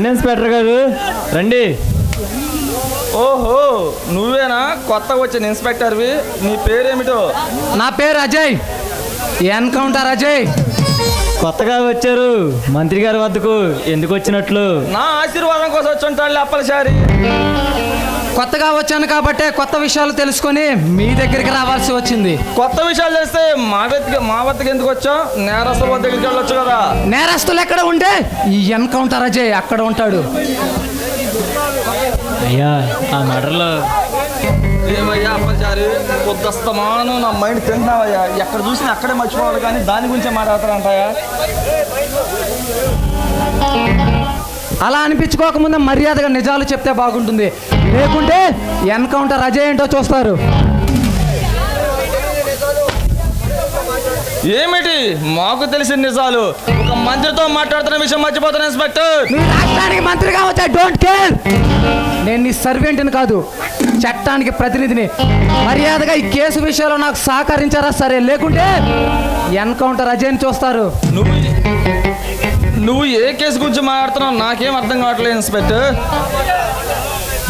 రండి ఇన్స్పెక్టర్ గారు రండి. ఓహో నువ్వేనా? కొత్తగా వచ్చిన ఇన్స్పెక్టర్వి. నీ పేరేమిటో? నా పేరు అజయ్. ఎన్కౌంటర్ అజయ్. కొత్తగా వచ్చారు మంత్రి గారి వద్దకు ఎందుకు వచ్చినట్లు? నా ఆశీర్వాదం కోసం వచ్చి ఉంటాడు అప్పలసారి. కొత్తగా వచ్చాను కాబట్టే కొత్త విషయాలు తెలుసుకొని మీ దగ్గరికి రావాల్సి వచ్చింది. కొత్త విషయాలు తెలిస్తే మా వద్దకి మా వద్దకు ఎందుకు వచ్చావు? నేరస్తుల వద్ద దగ్గరికి వెళ్ళొచ్చు కదా. నేరస్తులు ఎక్కడ ఉంటే ఈ ఎన్కౌంటర్ అజయ్ అక్కడ ఉంటాడు. అయ్యా ఆ మర్డర్లో ఏమయ్యా అప్పలసారి పొద్దుస్తమాను నా మైండ్ తింటున్నావయ్యా. ఎక్కడ చూసినా అక్కడే మర్చిపోవాలి కానీ దాని గురించే మాట్లాడతారంటాయా అలా అనిపించుకోకముందే మర్యాదగా నిజాలు చెప్తే బాగుంటుంది. లేకుంటే ఎన్కౌంటర్ అజయ్ ఏంటో చూస్తారు. ఏమిటి? మాకు తెలిసిన నిజాలు. ఒక మంత్రితో మాట్లాడుతున్న విషయం మర్చిపోతున్నా ఇన్స్పెక్టర్. రాష్ట్రానికి మంత్రిగా వచ్చా? డోంట్ కేర్ నేను నీ సర్వెంట్ని కాదు చట్టానికి ప్రతినిధిని. మర్యాదగా ఈ కేసు విషయంలో నాకు సహకరించారా? సరే లేకుంటే ఎన్కౌంటర్ అజయ్ని చూస్తారు. నువ్వు నువ్వు ఏ కేసు గురించి మాట్లాడుతున్నావు నాకేం అర్థం కావట్లేదు ఇన్స్పెక్టర్.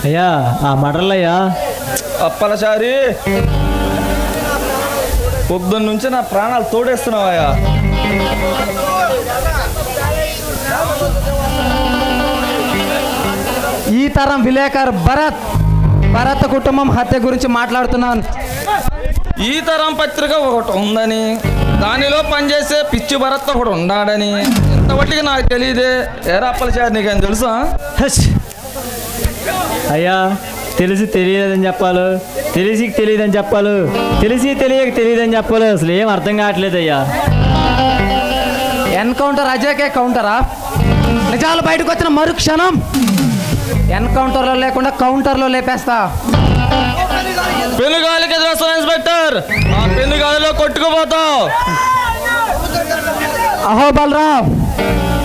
అయ్యా ఆ మర్డర్లో అయ్యా అప్పలచారి పొద్దున్న నుంచి నా ప్రాణాలు తోడేస్తున్నావయ్యా. ఈ తరం విలేకర్ భరత్ భరత్ కుటుంబం హత్య గురించి మాట్లాడుతున్నాను. ఈ తరం పత్రిక ఒకటి ఉందని దానిలో పనిచేసే పిచ్చి భరత్ ఒకటి ఉన్నాడని. ఇంతవట్టికి నాకు తెలియదే. ఏరా అప్పలచారి నీకేం తెలుసా. అయ్యా తెలిసి తెలియదని చెప్పాలి. తెలిసి తెలియదని చెప్పాలి. తెలిసి తెలియక తెలియదని చెప్పాలి. అసలు ఏం అర్థం కావట్లేదు అయ్యా. ఎన్కౌంటర్ అజయ్కే కౌంటరా? నిజాలు బయటకు వచ్చిన మరుక్షణం. ఎన్కౌంటర్లో లేకుండా కౌంటర్లో లేపేస్తా. పెనుగాలికి ఎదురొస్తున్నా ఇన్స్పెక్టర్. ఆ పెనుగాలిలో కొట్టుకుపోతావు. అహో బలరాం.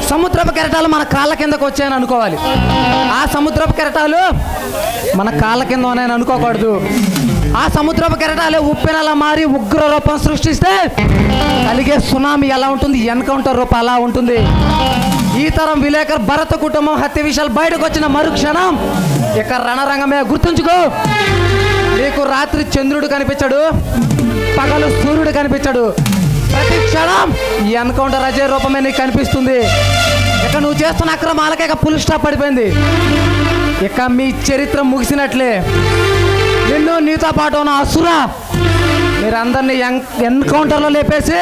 సముద్రపు కెరటాలు మన కాళ్ళ కిందకు వచ్చాయని అనుకోవాలి. ఆ సముద్రపు కెరటాలు మన కాళ్ళ కింద ఉన్నాయని అనుకోకూడదు. ఆ సముద్రపు కెరటాలు ఉప్పెనలా మారి ఉగ్ర రూపం సృష్టిస్తే కలిగే సునామీ ఎలా ఉంటుంది? ఎన్కౌంటర్ రూపం అలా ఉంటుంది. ఈ తరం విలేకర్ భరత కుటుంబం హత్య విషయాలు బయటకు వచ్చిన మరుక్షణం ఇక రణరంగమే గుర్తుంచుకో. నీకు రాత్రి చంద్రుడు కనిపించాడు పగలు సూర్యుడు కనిపించాడు. ప్రతి క్షణం ఈ ఎన్కౌంటర్ అజయ్ రూపమే నీకు కనిపిస్తుంది. ఇక నువ్వు చేస్తున్న అక్రమాలకే ఇక ఫుల్ స్టాప్ పడిపోయింది. ఇక మీ చరిత్ర ముగిసినట్లే. నిన్ను నీతో పాటు ఉన్న అసుర మీరందరినీ ఎన్ ఎన్కౌంటర్లో లేపేసి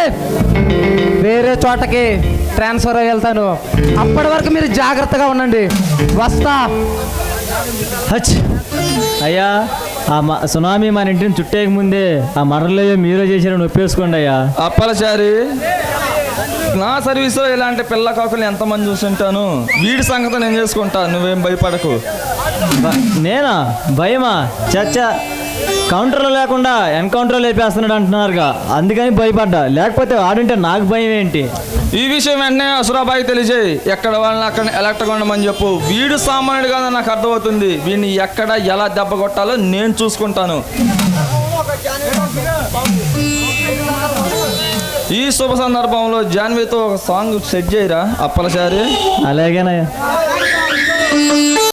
వేరే చోటకి ట్రాన్స్ఫర్ అయ్యి వెళ్తాను. అప్పటి వరకు మీరు జాగ్రత్తగా ఉండండి. వస్తా. హచ్. అయ్యా. ఆ సునామీ మన ఇంటిని చుట్టేక ముందే ఆ మర్డర్లో మీరే చేశారని ఒప్పేసుకోండి అయ్యా. అప్పలచారి నా సర్వీస్లో ఇలాంటి పిల్ల కాకులు ఎంతమంది చూసుంటాను? వీడి సంగతి నేను చేసుకుంటా నువ్వేం భయపడకు. నేనా? భయమా? చచ్చా. కౌంటర్లో లేకుండా ఎన్కౌంటర్లో లేపేస్తున్నాడు అంటున్నారుగా. అందుకని భయపడ్డా. లేకపోతే ఆడుంటే నాకు భయం ఏంటి? ఈ విషయం వెంటనే అసురాబాయి తెలియజేయి ఎక్కడ వాళ్ళని అక్కడ ఎలక్ట్గా ఉండమని చెప్పు. వీడు సామాన్యుడు కాదు నాకు అర్థమవుతుంది. వీడిని ఎక్కడ ఎలా దెబ్బ కొట్టాలో నేను చూసుకుంటాను. ఈ శుభ సందర్భంలో జాన్వీతో ఒక సాంగ్ సెట్ చేయరా అప్పలచారి అలాగేనయ్యా.